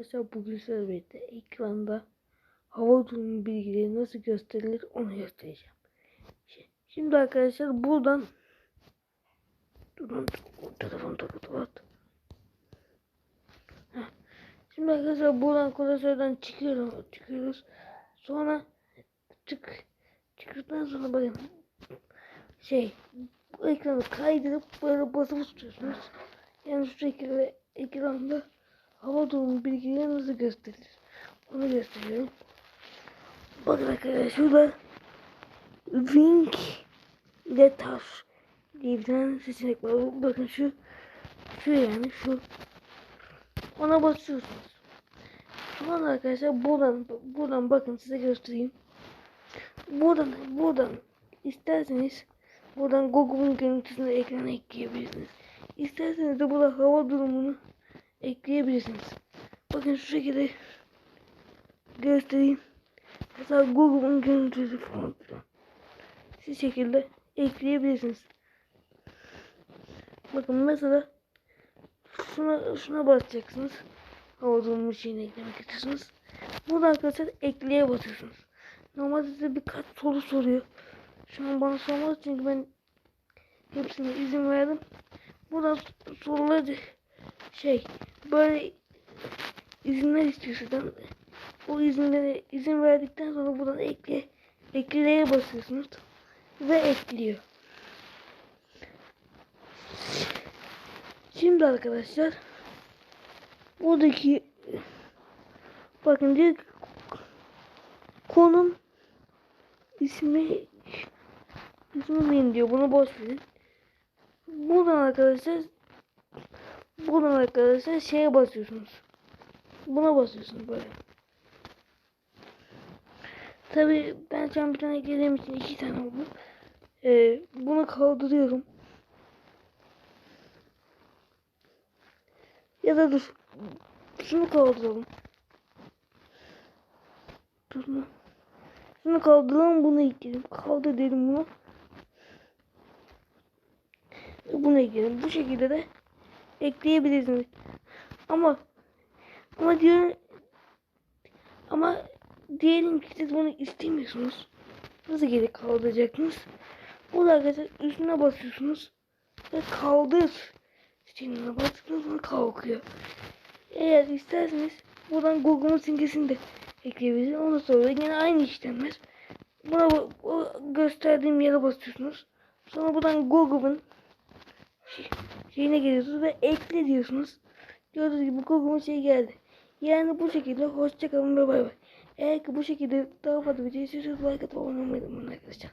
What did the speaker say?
Arkadaşlar bugün sizlerle birlikte ekranda hava durumu bilgileri nasıl gösterilir onu göstereceğim. Şi- Şimdi arkadaşlar buradan Durun telefon takıldı. Şimdi arkadaşlar buradan klasörden çıkıyorum, çıkıyoruz. Sonra çık çıktıktan sonra bakın şey ekranı kaydırıp böyle basılı tutuyorsunuz. Yani şu şekilde ekranda hava durumu bilgileri nasıl gösterilir? Onu gösteriyorum. Bakın arkadaşlar şurada Wing Taş diye bir tane seçenek var. Bakın şu şu yani şu ona basıyorsunuz. Sonra arkadaşlar buradan buradan bakın size göstereyim. Buradan buradan isterseniz buradan Google'un görüntüsünü ekrana ekleyebilirsiniz. İsterseniz de burada hava durumunu ekleyebilirsiniz. Bakın şu şekilde göstereyim. Mesela Google'un görüntüsü falan filan. Şu şekilde ekleyebilirsiniz. Bakın mesela şuna şuna basacaksınız. Durumu şeyini eklemek istiyorsunuz. Burada arkadaşlar ekleye basıyorsunuz. Normalde size birkaç soru soruyor. Şu an bana sormaz çünkü ben hepsine izin verdim. Buradan soruları şey böyle izinler istiyor sizden. O izinlere izin verdikten sonra buradan ekle ekleye basıyorsunuz ve ekliyor. Şimdi arkadaşlar buradaki bakın diyor ki, konum ismi ismi benim diyor bunu boş verin. Buradan arkadaşlar buradan arkadaşlar şeye basıyorsunuz. Buna basıyorsunuz böyle. Tabi ben tane eklediğim için iki tane oldu. Ee, bunu kaldırıyorum. Ya da dur. Şunu kaldıralım. Dur mu? Şunu kaldıralım bunu ekleyelim. Kaldır dedim bunu. Bunu ekleyelim. Bu şekilde de ekleyebilirsiniz. Ama ama diyor ama diyelim ki siz bunu istemiyorsunuz. Nasıl geri kaldıracaksınız? Burada arkadaşlar üstüne basıyorsunuz ve kaldır seçeneğine bastıktan sonra kalkıyor. Eğer isterseniz buradan Google'un simgesini de ekleyebilirsiniz. Ondan sonra yine aynı işlemler. Buna bu- o gösterdiğim yere basıyorsunuz. Sonra buradan Google'un şey- şeyine geliyorsunuz ve ekle diyorsunuz. Gördüğünüz gibi Google'un şey geldi. Yani bu şekilde hoşçakalın ve bay bay. Eğer ki bu şekilde daha fazla video istiyorsanız like atıp abone olmayı unutmayın arkadaşlar.